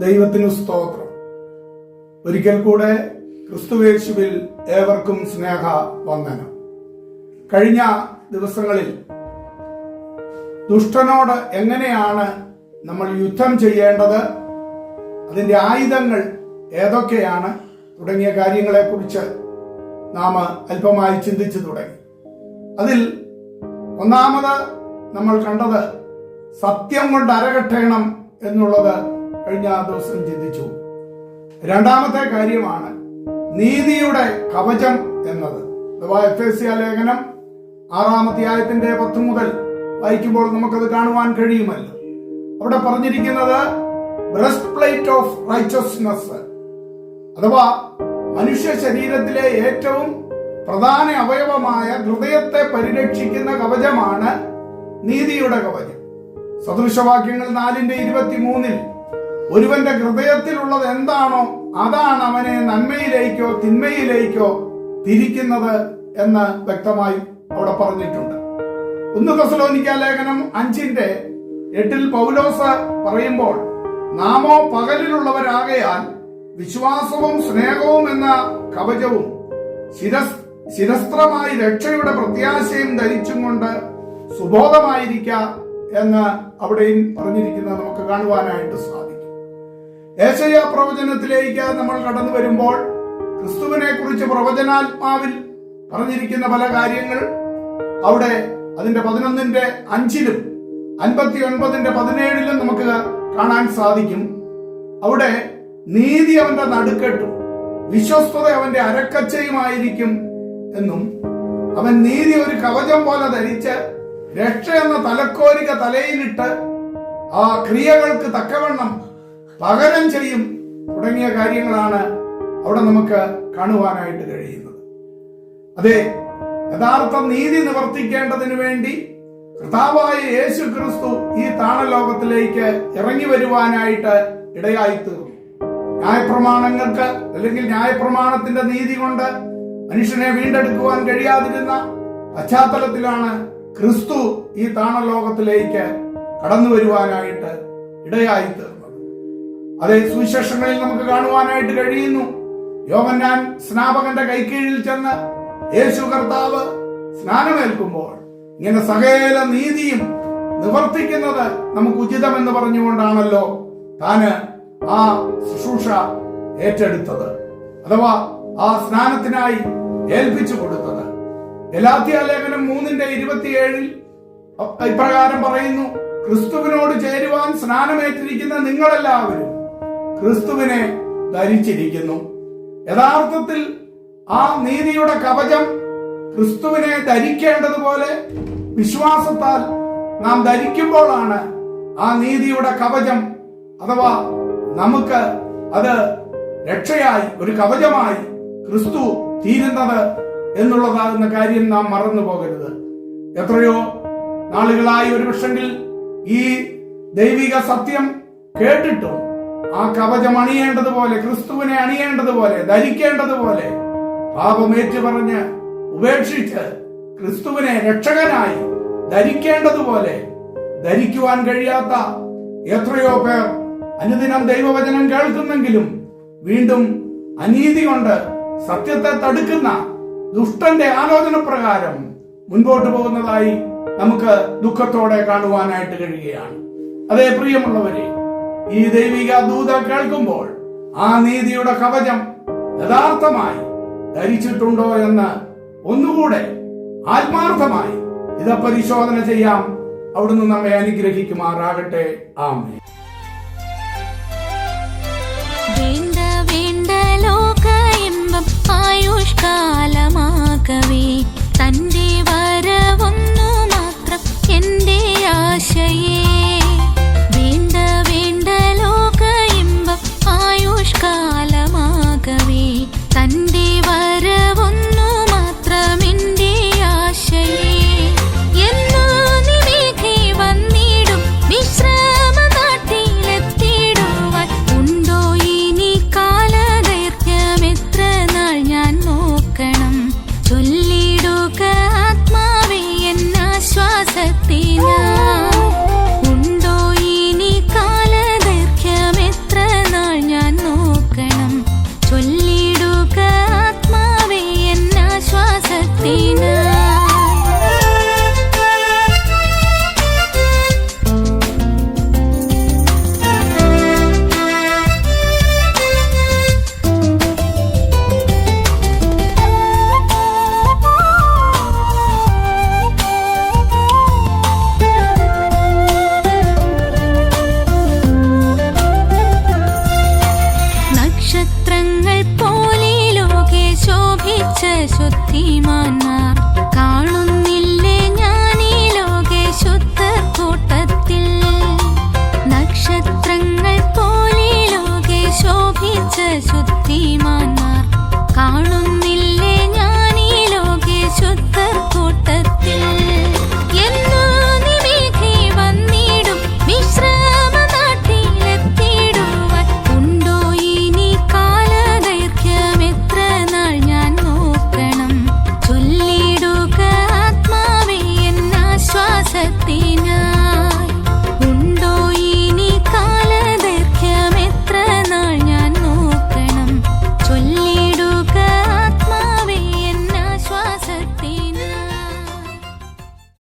ദൈവത്തിനു സ്തോത്രം. ഒരിക്കൽ കൂടെ ക്രിസ്തുവേശുവിൽ ഏവർക്കും സ്നേഹ വന്ദനം. കഴിഞ്ഞ ദിവസങ്ങളിൽ ദുഷ്ടനോട് എങ്ങനെയാണ് നമ്മൾ യുദ്ധം ചെയ്യേണ്ടത് അതിന്റെ ആയുധങ്ങൾ ഏതൊക്കെയാണ് തുടങ്ങിയ കാര്യങ്ങളെക്കുറിച്ച് നാം അല്പമായി ചിന്തിച്ചു തുടങ്ങി. അതിൽ ഒന്നാമത് നമ്മൾ കണ്ടത് സത്യം കൊണ്ട് അരകെട്ടേണം എന്നുള്ളത് കഴിഞ്ഞ ആ ദിവസം ചിന്തിച്ചു. രണ്ടാമത്തെ കാര്യമാണ് നീതിയുടെ കവചം എന്നത്. അഥവാ എഫ് എസ് സി ലേഖനം ആറാമത്തെ ആയത്തിന്റെ പത്ത് മുതൽ വായിക്കുമ്പോൾ നമുക്കത് കാണുവാൻ കഴിയുമല്ലോ. അവിടെ പറഞ്ഞിരിക്കുന്നത് ബ്രസ്റ്റ് പ്ലേറ്റ് ഓഫ് റൈച്ചസ്നെസ് അഥവാ മനുഷ്യ ശരീരത്തിലെ ഏറ്റവും പ്രധാന അവയവമായ ഹൃദയത്തെ പരിരക്ഷിക്കുന്ന കവചമാണ് നീതിയുടെ കവചം. സദൃശവാക്യങ്ങൾ നാലിന്റെ ഇരുപത്തിമൂന്നിൽ ഒരുവന്റെ ഹൃദയത്തിലുള്ളത് എന്താണോ അതാണ് അവനെ നന്മയിലേക്കോ തിന്മയിലേക്കോ തിരിക്കുന്നത് എന്ന് വ്യക്തമായി അവിടെ പറഞ്ഞിട്ടുണ്ട്. ഒന്ന് തെസലോനിക്ക ലേഖനം അഞ്ചിന്റെ എട്ടിൽ പൗലോസ് പറയുമ്പോൾ നാമോ പകലിലുള്ളവരാകയാൽ വിശ്വാസവും സ്നേഹവും എന്ന കവചവും ശിരസ് ശിരസ്ത്രമായി രക്ഷയുടെ പ്രത്യാശയും ധരിച്ചും കൊണ്ട് സുബോധമായിരിക്ക എന്ന് അവിടെയും പറഞ്ഞിരിക്കുന്നത് നമുക്ക് കാണുവാനായിട്ട് സാധിക്കും. ഏശയ പ്രവചനത്തിലേക്ക് നമ്മൾ കടന്നു വരുമ്പോൾ ക്രിസ്തുവിനെ കുറിച്ച് പ്രവചനാത്മാവിൽ പറഞ്ഞിരിക്കുന്ന പല കാര്യങ്ങൾ അവിടെ അതിന്റെ പതിനൊന്നിന്റെ അഞ്ചിലും അൻപത്തി ഒൻപതിന്റെ പതിനേഴിലും നമുക്ക് കാണാൻ സാധിക്കും. അവിടെ നീതി അവന്റെ നടുക്കെട്ടും വിശ്വസ്തത അവന്റെ അരക്കച്ചയുമായിരിക്കും എന്നും അവൻ നീതി ഒരു കവചം പോലെ ധരിച്ച് രക്ഷ എന്ന തലക്കോരിക തലയിലിട്ട് ആ ക്രിയകൾക്ക് തക്കവണ്ണം പകരം ചെയ്യും തുടങ്ങിയ കാര്യങ്ങളാണ് അവിടെ നമുക്ക് കാണുവാനായിട്ട് കഴിയുന്നത്. അതെ യഥാർത്ഥ നീതി നിവർത്തിക്കേണ്ടതിന് വേണ്ടി കർത്താവായ യേശു ക്രിസ്തു ഈ താണലോകത്തിലേക്ക് ഇറങ്ങി വരുവാനായിട്ട് ഇടയായി തീർന്നു. ന്യായപ്രമാണങ്ങൾക്ക് അല്ലെങ്കിൽ ന്യായപ്രമാണത്തിന്റെ നീതി കൊണ്ട് മനുഷ്യനെ വീണ്ടെടുക്കുവാൻ കഴിയാതിരുന്ന പശ്ചാത്തലത്തിലാണ് ക്രിസ്തു ഈ താണലോകത്തിലേക്ക് കടന്നു വരുവാനായിട്ട് ഇടയായി തീർന്നത്. അതേ സുവിശേഷങ്ങളിൽ നമുക്ക് കാണുവാനായിട്ട് കഴിയുന്നു. യോവന്നാൻ സ്നാപകന്റെ കൈക്കീഴിൽ ചെന്ന് യേശു കർത്താവ് സ്നാനമേൽക്കുമ്പോൾ ഇങ്ങനെ സകല നീതിയും നിവർത്തിക്കുന്നത് നമുക്ക് ഉചിതമെന്ന് പറഞ്ഞുകൊണ്ടാണല്ലോ താന് ആ ശുശ്രൂഷ ഏറ്റെടുത്തത് അഥവാ ആ സ്നാനത്തിനായി ഏൽപ്പിച്ചു കൊടുത്തത്. ഗലാത്യ ലേഖനം മൂന്നിന്റെ ഇരുപത്തിയേഴിൽ ഇപ്രകാരം പറയുന്നു ക്രിസ്തുവിനോട് ചേരുവാൻ സ്നാനമേറ്റിരിക്കുന്ന നിങ്ങളെല്ലാവരും ക്രിസ്തുവിനെ ധരിച്ചിരിക്കുന്നു. യഥാർത്ഥത്തിൽ ആ നീതിയുടെ കവചം ക്രിസ്തുവിനെ ധരിക്കേണ്ടതുപോലെ വിശ്വാസത്താൽ നാം ധരിക്കുമ്പോഴാണ് ആ നീതിയുടെ കവചം അഥവാ നമുക്ക് അത് രക്ഷയായി ഒരു കവചമായി ക്രിസ്തു തീരുന്നത് എന്നുള്ളതാകുന്ന കാര്യം നാം മറന്നു പോകരുത്. എത്രയോ നാളുകളായി ഒരു പക്ഷെങ്കിൽ ഈ ദൈവിക സത്യം കേട്ടിട്ടും ആ കവചം അണിയേണ്ടതുപോലെ ക്രിസ്തുവിനെ അണിയേണ്ടതുപോലെ ധരിക്കേണ്ടതുപോലെ. പാപമേറ്റു പറഞ്ഞ് ഉപേക്ഷിച്ച് ക്രിസ്തുവിനെ രക്ഷകനായി ധരിക്കേണ്ടതുപോലെ ധരിക്കുവാൻ കഴിയാത്ത എത്രയോ പേർ അനുദിനം ദൈവവചനം കേൾക്കുന്നെങ്കിലും വീണ്ടും അനീതി കൊണ്ട് സത്യത്തെ തടുക്കുന്ന ദുഷ്ടന്റെ ആലോചന പ്രകാരം മുൻപോട്ട് പോകുന്നതായി നമുക്ക് ദുഃഖത്തോടെ കാണുവാനായിട്ട് കഴിയുകയാണ്. അതേ പ്രിയമുള്ളവരെ ഈ ദൈവിക ദൂത കേൾക്കുമ്പോൾ ആ നീതിയുടെ കവചം യഥാർത്ഥമായി ധരിച്ചിട്ടുണ്ടോ എന്ന് ഒന്നുകൂടെ ആത്മാർത്ഥമായി ഇത് പരിശോധന ചെയ്യാം. അവിടുന്ന് നമ്മെ അനുഗ്രഹിക്കുമാറാകട്ടെ. ആമേ വേണ്ട ആയുഷ്കാലമാകവേ. ബുദ്ധിമാനാർ കാണുന്നു.